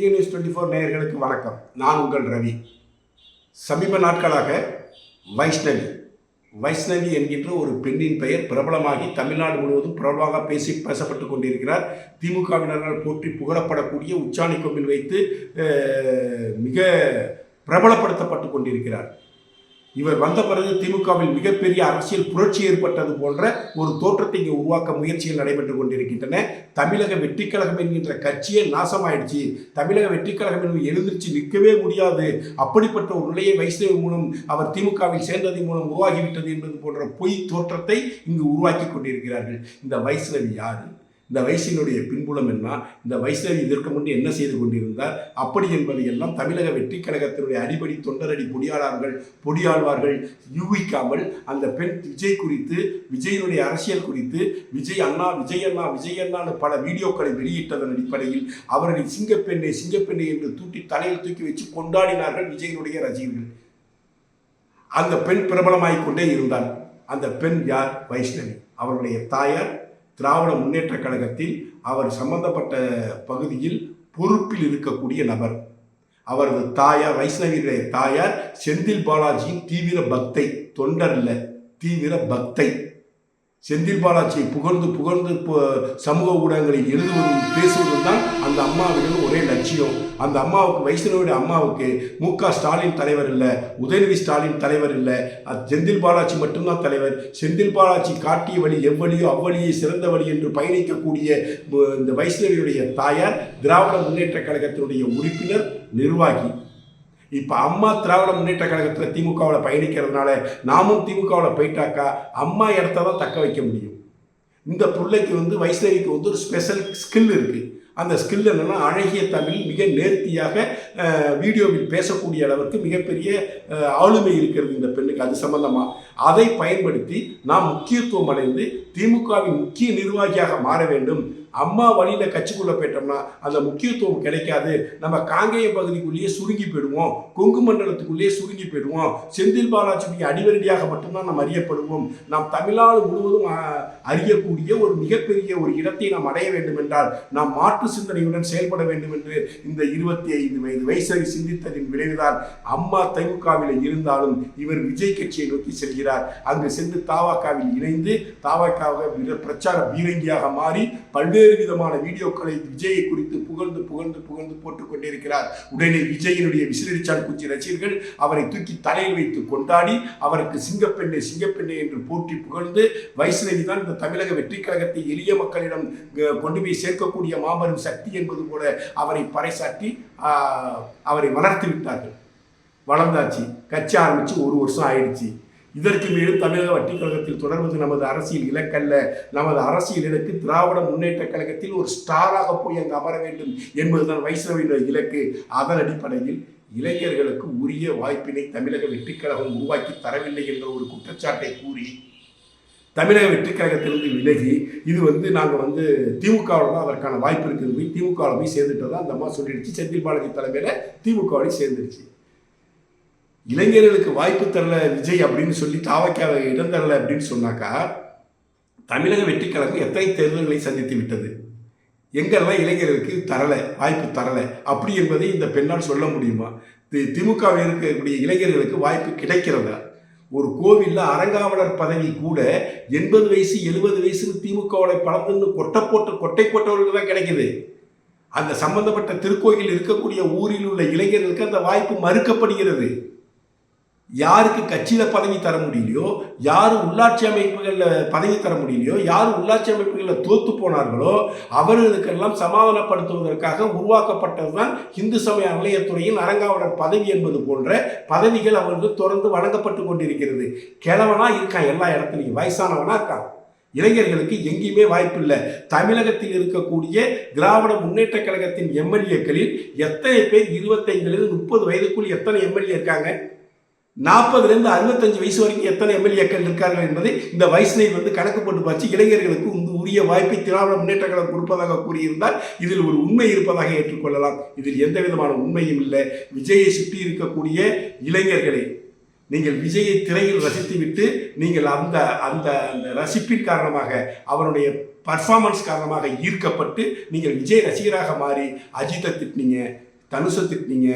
DNS twenty four நேயர்களுக்கு வணக்கம். நான் உங்கள் ரவி. சமீப நாட்களாக வைஷ்ணவி. வைஷ்ணவி என்கின்ற ஒரு பெண்ணின் பெயர் பிரபலமாகி தமிழ்நாடு முழுவதும் பிரபலமாக பேசி பேசப்பட்டு கொண்டிருக்கிறார். திமுகவினர்கள் போற்றி புகழப்படக்கூடிய உச்சாணி கொம்பில் வைத்து மிக பிரபலப்படுத்தப்பட்டு கொண்டிருக்கிறார். இவர் வந்த பிறகு திமுகவில் மிகப்பெரிய அரசியல் புரட்சி ஏற்பட்டது போன்ற ஒரு தோற்றத்தை இங்கே உருவாக்க முயற்சிகள் நடைபெற்று கொண்டிருக்கின்றன. தமிழக வெற்றிக்கழகம் என்கின்ற கட்சியே நாசமாயிடுச்சு. தமிழக வெற்றிக்கழகம் கழகம் எழுந்திருச்சு நிற்கவே முடியாது. அப்படிப்பட்ட ஒரு நிலையை வைஷ்ணவி மூலம் அவர் திமுகவில் சேர்ந்ததன் மூலம் உருவாகிவிட்டது என்பது போன்ற பொய் தோற்றத்தை இங்கு உருவாக்கி கொண்டிருக்கிறார்கள். இந்த வைஷ்ணவி யாரு? இந்த வைசினுடைய பின்புலம் என்ன? இந்த வைஷ்ணவி இதற்கு முன்பு என்ன செய்து கொண்டிருந்தார்? அப்படி என்பதை எல்லாம் தமிழக வெற்றி கழகத்தினுடைய அடிப்படை தொண்டரடி பொடியாளர்கள் பொடியாழ்வார்கள் யூகிக்காமல் அந்த பெண் விஜய் குறித்து விஜயனுடைய அரசியல் குறித்து விஜய் அண்ணா விஜய் அண்ணா விஜய் அண்ணான்னு பல வீடியோக்களை வெளியிட்டதன் அடிப்படையில் அவர்கள் சிங்கப்பெண்ணை சிங்கப்பெண்ணை என்று தூட்டி தலையில் தூக்கி வச்சு கொண்டாடினார்கள் விஜயனுடைய ரசிகர்கள். அந்த பெண் பிரபலமாகிக் கொண்டே இருந்தார். அந்த பெண் யார்? வைஷ்ணவி. அவருடைய தாயார் திராவிட முன்னேற்றக் கழகத்தில் அவர் சம்பந்தப்பட்ட பகுதியில் பொறுப்பில் இருக்கக்கூடிய நபர். அவரது தாயார் வைஷ்ணவியுடைய தாயார் செந்தில் பாலாஜியின் தீவிர பக்தை தொண்டர் இல்லை தீவிர பக்தை. செந்தில் பாலாஜியை புகழ்ந்து புகழ்ந்து சமூக ஊடகங்களில் எழுதுவதும் பேசுவதும் தான் அந்த அம்மாவிடம் ஒரே லட்சியம். அந்த அம்மாவுக்கு வைஷ்ணவியுடைய அம்மாவுக்கு மு க ஸ்டாலின் தலைவர் இல்லை உதயநிதி ஸ்டாலின் தலைவர் இல்லை அது செந்தில் பாலாஜி மட்டும்தான் தலைவர். செந்தில் பாலாஜி காட்டிய வழி எவ்வழியோ அவ்வழியே சிறந்த வழி என்று பயணிக்கக்கூடிய இந்த வைஷ்ணவியுடைய தாயார் திராவிட முன்னேற்ற கழகத்தினுடைய உறுப்பினர் நிர்வாகி. இப்போ அம்மா திராவிட முன்னேற்ற கழகத்தில் திமுகவில் பயணிக்கிறதுனால நாமும் திமுகவில் போயிட்டாக்கா அம்மா இடத்த தான் தக்க வைக்க முடியும். இந்த பிள்ளைக்கு வந்து வைஷ்ணவிக்கு வந்து ஒரு ஸ்பெஷல் ஸ்கில் இருக்குது அந்த ஸ்கில் என்னென்னா அழகிய தமிழ் மிக நேர்த்தியாக வீடியோவில் பேசக்கூடிய அளவுக்கு மிகப்பெரிய ஆளுமை இருக்கிறது இந்த பெண்ணுக்கு. அது சம்பந்தமாக அதை பயன்படுத்தி நாம் முக்கியத்துவம் அடைந்து திமுகவின் முக்கிய நிர்வாகியாக மாற வேண்டும். அம்மா வழியில் கட்சிக்குள்ளே போயிட்டோம்னா அந்த முக்கியத்துவம் கிடைக்காது. நம்ம காங்கேய பகுதிக்குள்ளேயே சுருங்கி போயிடுவோம். கொங்கு மண்டலத்துக்குள்ளேயே சுருங்கி போயிடுவோம். செந்தில் பாலாஜிக்கு அடிவரடியாக மட்டும்தான் நாம் அறியப்படுவோம். நாம் தமிழ்நாடு முழுவதும் அறியக்கூடிய ஒரு மிகப்பெரிய ஒரு இடத்தை நாம் அடைய வேண்டும் என்றால் நாம் மாற்று சிந்தனையுடன் செயல்பட வேண்டும் என்று இந்த இருபத்தி ஐந்து வயது வயசை சிந்தித்ததின் விளைவுதான் அம்மா திமுகவில் இருந்தாலும் இவர் விஜய் கட்சியை நோக்கி செல்கிறார். அங்கு சென்று தாவாக்காவில் இணைந்து தாவாக்காக பிரச்சார பீரங்கியாக மாறி பல்வேறு விதமான வீடியோக்களை விஜயை குறித்து புகழ்ந்து புகழ்ந்து புகழ்ந்து போட்டுக் கொண்டிருக்கிறார் உடனே விஜயினுடைய விசிறிச்சான் குச்சி ரசிகர்கள் அவரை தூக்கி தலையில் வைத்து கொண்டாடி அவருக்கு சிங்கப்பெண்ணை சிங்கப்பெண்ணை என்று போற்றி புகழ்ந்து வைஷ்ணவி தான் இந்த தமிழக வெற்றிக் கழகத்தை எளிய மக்களிடம் கொண்டு போய் சேர்க்கக்கூடிய மாபெரும் சக்தி என்பது போல அவரை பறைசாட்டி அவரை வளர்த்து விட்டார்கள். வளர்ந்தாச்சு. கட்சி ஆரம்பிச்சு ஒரு வருஷம் ஆயிடுச்சு. இதற்கு மேலும் தமிழக வட்டிக் கழகத்தில் தொடர்வது நமது அரசியல் இலக்கல்ல நமது அரசியல் இலக்கு திராவிட முன்னேற்ற கழகத்தில் ஒரு ஸ்டாராக போய் அங்கு அமர வேண்டும் என்பதுதான் வைஷ்ணவின் இலக்கு. அதன் அடிப்படையில் இளைஞர்களுக்கு உரிய வாய்ப்பினை தமிழக வெற்றிக் கழகம் உருவாக்கி தரவில்லை என்ற ஒரு குற்றச்சாட்டை கூறி தமிழக வெற்றிக் கழகத்திலிருந்து விலகி இது வந்து நாங்கள் வந்து திமுகவில் தான் அதற்கான வாய்ப்பு இருக்குது போய் திமுகவில் போய் சேர்ந்துட்டதா அந்த அம்மா சொல்லிடுச்சு. செந்தில் பாலாஜி தலைமையில் திமுகவில் சேர்ந்துருச்சு இளைஞர்களுக்கு வாய்ப்பு தரல விஜய் அப்படின்னு சொல்லி தாவக்காவை இடம் தரல அப்படின்னு சொன்னாக்கா தமிழக வெற்றிக் கழகம் எத்தனை தேர்தல்களை சந்தித்து விட்டது? எங்கெல்லாம் இளைஞர்களுக்கு தரல வாய்ப்பு தரல? அப்படி என்பதை இந்த பெண்ணால் சொல்ல முடியுமா? தி- திமுகவில் இருக்கக்கூடிய இளைஞர்களுக்கு வாய்ப்பு கிடைக்கிறதா? ஒரு கோவிலில் அரங்காவலர் பதவி கூட எண்பது வயசு எழுபது வயசு திமுகவில் பலந்துன்னு கொட்டை போட்டு கொட்டை போட்டவர்களுக்கு தான் கிடைக்குது. அந்த சம்பந்தப்பட்ட திருக்கோயில் இருக்கக்கூடிய ஊரில் உள்ள இளைஞர்களுக்கு அந்த வாய்ப்பு மறுக்கப்படுகிறது. யாருக்கு கட்சியில் பதவி தர முடியலையோ யார் உள்ளாட்சி அமைப்புகளில் பதவி தர முடியலையோ யார் உள்ளாட்சி அமைப்புகளில் தோத்து போனார்களோ அவர்களுக்கெல்லாம் சமாதானப்படுத்துவதற்காக உருவாக்கப்பட்டது தான் இந்து சமய நிலையத்துறையின் அரங்காவலர் பதவி என்பது போன்ற பதவிகள் அவர்களுக்கு தொடர்ந்து வழங்கப்பட்டு கொண்டிருக்கிறது. கிழவனாக இருக்கான் எல்லா இடத்துலையும் வயசானவனாக இருக்கான். இளைஞர்களுக்கு எங்கேயுமே வாய்ப்பில்லை. தமிழகத்தில் இருக்கக்கூடிய திராவிட முன்னேற்ற கழகத்தின் எம்எல்ஏக்களில் எத்தனை பேர் இருபத்தைந்துலேருந்து முப்பது வயதுக்குள் எத்தனை எம்எல்ஏ இருக்காங்க? நாற்பதுலேருந்து அறுபத்தஞ்சு வயசு வரைக்கும் எத்தனை எம்எல்ஏக்கள் இருக்கார்கள் என்பதை இந்த வைஷ்ணவி வந்து கணக்கு போட்டு பார்த்து இளைஞர்களுக்கு உங்கள் உரிய வாய்ப்பை திராவிட முன்னேற்ற கழகம் கொடுப்பதாக கூறியிருந்தால் இதில் ஒரு உண்மை இருப்பதாக ஏற்றுக்கொள்ளலாம். இதில் எந்த விதமான உண்மையும் இல்லை. விஜயை சுற்றி இருக்கக்கூடிய இளைஞர்களே நீங்கள் விஜயை திரையில் ரசித்துவிட்டு நீங்கள் அந்த அந்த அந்த ரசிப்பின் காரணமாக அவருடைய பர்ஃபார்மன்ஸ் காரணமாக ஈர்க்கப்பட்டு நீங்கள் விஜய் ரசிகராக மாறி அஜித்தை திட்டினீங்க தனுஷை திட்டினீங்க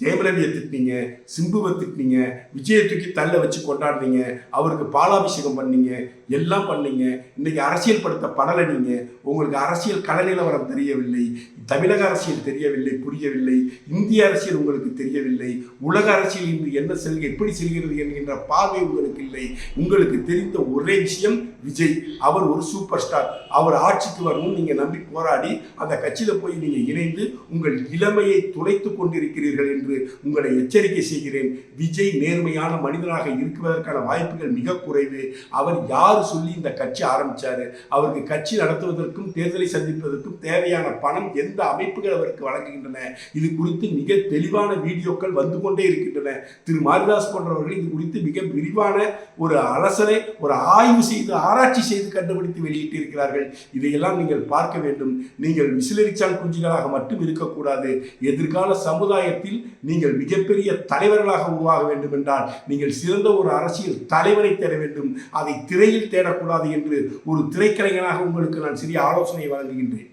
ஜெயமரவியை திட்டினீங்க சிம்புவை திட்டினீங்க விஜயை தூக்கி தள்ள வச்சு கொண்டாடுறீங்க அவருக்கு பாலாபிஷேகம் பண்ணீங்க எல்லாம் பண்ணீங்க. இன்னைக்கு அரசியல் படுத்த படலை நீங்க. உங்களுக்கு அரசியல் கள நிலவரம் தெரியவில்லை. தமிழக அரசியல் தெரியவில்லை புரியவில்லை. இந்திய அரசியல் உங்களுக்கு தெரியவில்லை. உலக அரசியல் இன்று என்ன செல்க எப்படி செல்கிறது என்கின்ற பார்வை உங்களுக்கு இல்லை. உங்களுக்கு தெரிந்த ஒரே விஷயம் விஜய். அவர் ஒரு சூப்பர் ஸ்டார் அவர் ஆட்சிக்கு வரணும் நீங்கள் நம்பி போராடி அந்த கட்சியில் போய் நீங்கள் இணைந்து உங்கள் இளமையை துளைத்து கொண்டிருக்கிறீர்கள் என்று உங்களை எச்சரிக்கை செய்கிறேன். விஜய் நேர்மையான மனிதனாக இருக்குவதற்கான வாய்ப்புகள் மிக குறைவு. அவர் யார் சொல்லி இந்த கட்சி ஆரம்பித்தார் அவருக்கு கட்சி நடத்துவதற்கும் தேர்தலை சந்திப்பதற்கும் தேவையான பணம் எந்த அமைப்புகள் அவருக்கு வழங்குகின்றன. இது குறித்து மிக தெளிவான வீடியோக்கள் வந்து கொண்டே இருக்கின்றன. திரு மாரிதாஸ் போன்றவர்கள் இது குறித்து மிக விரிவான ஒரு அரசனை ஒரு ஆய்வு செய்து ஆராய்ச்சி செய்து கண்டுபிடித்து வெளியிட்டிருக்கிறார்கள். இதையெல்லாம் நீங்கள் பார்க்க வேண்டும். நீங்கள் விசிலரிச்சான் குஞ்சுகளாக மட்டும் இருக்கக்கூடாது. எதிர்கால சமுதாயத்தில் நீங்கள் மிகப்பெரிய தலைவர்களாக உருவாக வேண்டும் என்றால் நீங்கள் சிறந்த ஒரு அரசியல் தலைவரை தேட வேண்டும். அதை திரையில் தேடக்கூடாது என்று ஒரு திரைக்கலைஞனாக உங்களுக்கு நான் சிறிய ஆலோசனை வழங்குகின்றேன்.